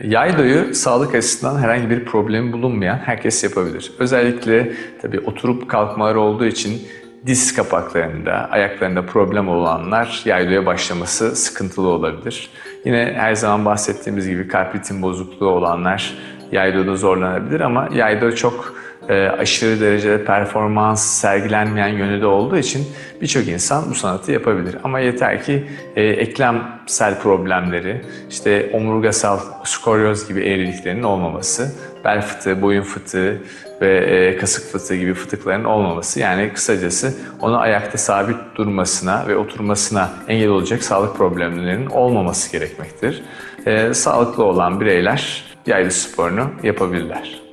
Yaydoyu sağlık açısından herhangi bir problemi bulunmayan herkes yapabilir. Özellikle tabii oturup kalkmaları olduğu için diz kapaklarında, ayaklarında problem olanlar yaydoya başlaması sıkıntılı olabilir. Yine her zaman bahsettiğimiz gibi kalp ritim bozukluğu olanlar yaydoda zorlanabilir ama yaydo çok e, aşırı derecede performans sergilenmeyen yönü de olduğu için birçok insan bu sanatı yapabilir. Ama yeter ki e, eklemsel problemleri, işte omurgasal skolyoz gibi eğriliklerin olmaması, bel fıtığı, boyun fıtığı ve e, kasık fıtığı gibi fıtıkların olmaması yani kısacası onu ayakta sabit durmasına ve oturmasına engel olacak sağlık problemlerinin olmaması gerekmektir. E, sağlıklı olan bireyler yaylı sporunu yapabilirler.